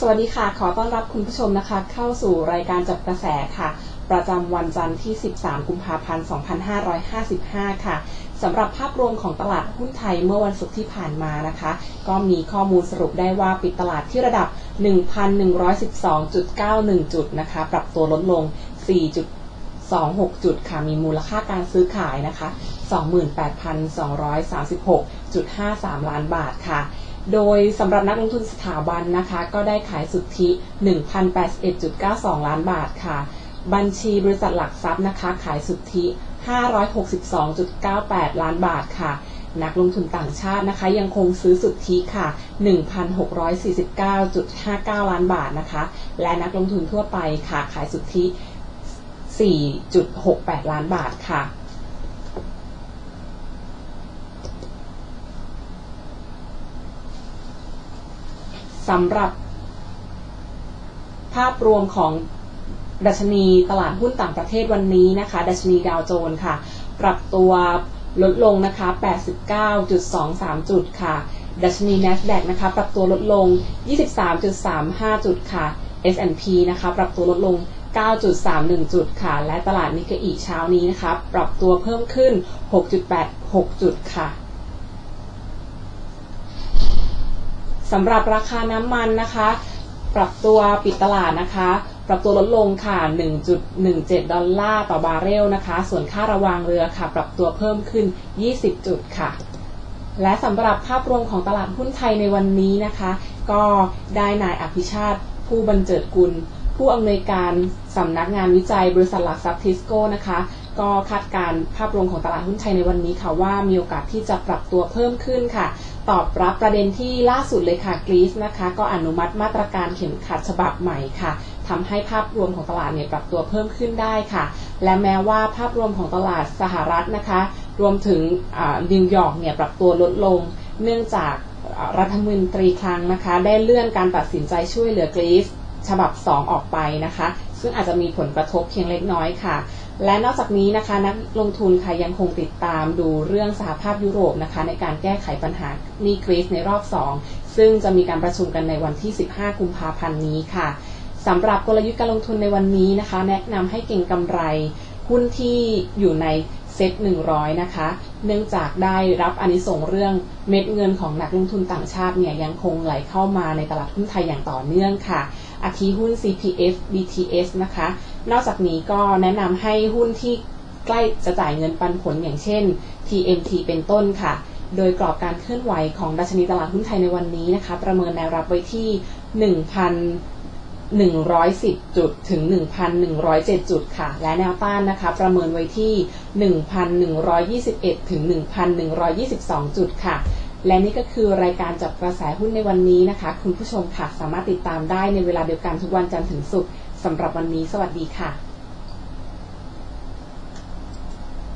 สวัสดีค่ะ ขอต้อนรับคุณผู้ชมนะคะ เข้าสู่รายการจับกระแสค่ะ ประจำวันจันทร์ที่ 13 กุมภาพันธ์ 2555 ค่ะสำหรับภาพรวมของตลาดหุ้นไทยเมื่อวันศุกร์ที่ผ่านมานะคะ ก็มีข้อมูลสรุปได้ว่าปิดตลาดที่ระดับ 1,112.91 จุดนะคะ ปรับตัวลดลง 4.26 จุดค่ะ มีมูลค่าการซื้อขายนะคะ 28,236.53 ล้านบาทค่ะ โดยสำหรับนักลงทุนสถาบันนะคะ ก็ได้ขายสุทธิ 1,081.92 ล้านบาทค่ะ บัญชีบริษัทหลักทรัพย์นะคะ ขายสุทธิ 562.98 ล้านบาทค่ะ นักลงทุนต่างชาตินะคะ ยังคงซื้อสุทธิค่ะ 1,649.59 ล้านบาทนะคะ และนักลงทุนทั่วไปค่ะ ขายสุทธิ 4.68 ล้านบาทค่ะ สำหรับ ภาพรวมของดัชนีตลาดหุ้นต่างประเทศวันนี้นะคะ ดัชนีดาวโจนส์ค่ะ ปรับตัวลดลงนะคะ 89.23 จุดค่ะ ดัชนี NASDAQ นะคะ ปรับตัวลดลง 23.35 จุดค่ะ S&P นะคะ ปรับตัวลดลง 9.31 จุดค่ะ และตลาดนิกเกอีเช้านี้นะคะ ปรับตัวเพิ่มขึ้น 6.86 จุดค่ะ สำหรับราคาน้ำมันนะคะ ปรับตัวปิดตลาดนะคะ ปรับตัวลดลงค่ะ 1.17 ดอลลาร์ต่อบาร์เรลนะคะ ส่วนค่าระวางเรือค่ะ ปรับตัวเพิ่มขึ้น 20 จุดค่ะ และสำหรับภาพรวมของตลาดหุ้นไทยในวันนี้นะคะ ก็ได้นายอภิชาติผู้บรรเจิดกุลผู้อำนวยการสำนักงานวิจัยบริษัทหลักทรัพย์ทิสโก้นะคะ ก็คาดการภาพรวมของตลาดหุ้นไทยในวันนี้ค่ะว่ามีโอกาสที่จะปรับตัวเพิ่มขึ้นค่ะ ตอบรับประเด็นที่ล่าสุดเลยค่ะกรีซนะคะ ก็อนุมัติมาตรการเข็มขัดฉบับใหม่ค่ะทำให้ภาพรวมของตลาดเนี่ยปรับตัวเพิ่มขึ้นได้ค่ะ และแม้ว่าภาพรวมของตลาดสหรัฐนะคะ รวมถึงนิวยอร์กเนี่ยปรับตัวลดลง เนื่องจากรัฐมนตรีคลังนะคะ ได้เลื่อนการตัดสินใจช่วยเหลือกรีซฉบับ 2 ออกไปนะคะ ซึ่งอาจจะมีผลกระทบเพียงเล็กน้อยค่ะ และนอกจากนี้นะคะนักลงทุนค่ะยังคงติดตามดูเรื่องสหภาพยุโรปนะคะ ในการแก้ไขปัญหานีกรีซในรอบ 2 ซึ่งจะมีการประชุมกันในวันที่ 15 กุมภาพันธ์นี้ค่ะสำหรับกลยุทธ์การลงทุนในวันนี้นะคะ แนะนำให้เก่งกำไรหุ้นที่อยู่ใน เซ็ต100 นะคะ เนื่องจากได้รับอนิสงเรื่องเม็ดเงินของนักลงทุนต่างชาติเนี่ยยังคงไหลเข้ามาในตลาดหุ้นไทยอย่างต่อเนื่องค่ะ อาทิหุ้น CPF BTS นะคะ นอกจากนี้ก็แนะนำให้หุ้นที่ใกล้จะจ่ายเงินปันผลอย่างเช่น TMT เป็นต้นค่ะ โดยกรอบการเคลื่อนไหวของดัชนีตลาดหุ้นไทยในวันนี้นะคะ ประเมินแนวรับไว้ที่ 1,000 110 จุดถึง 1,107 จุดค่ะ และแนวต้านนะคะ ประเมินไว้ที่ 1,121 ถึง 1,122 จุดค่ะ และนี่ก็คือรายการจับกระแสหุ้นในวันนี้นะคะ คุณผู้ชมค่ะ สามารถติดตามได้ในเวลาเดียวกันทุกวันจันทร์ถึงศุกร์สำหรับวันนี้ สวัสดีค่ะ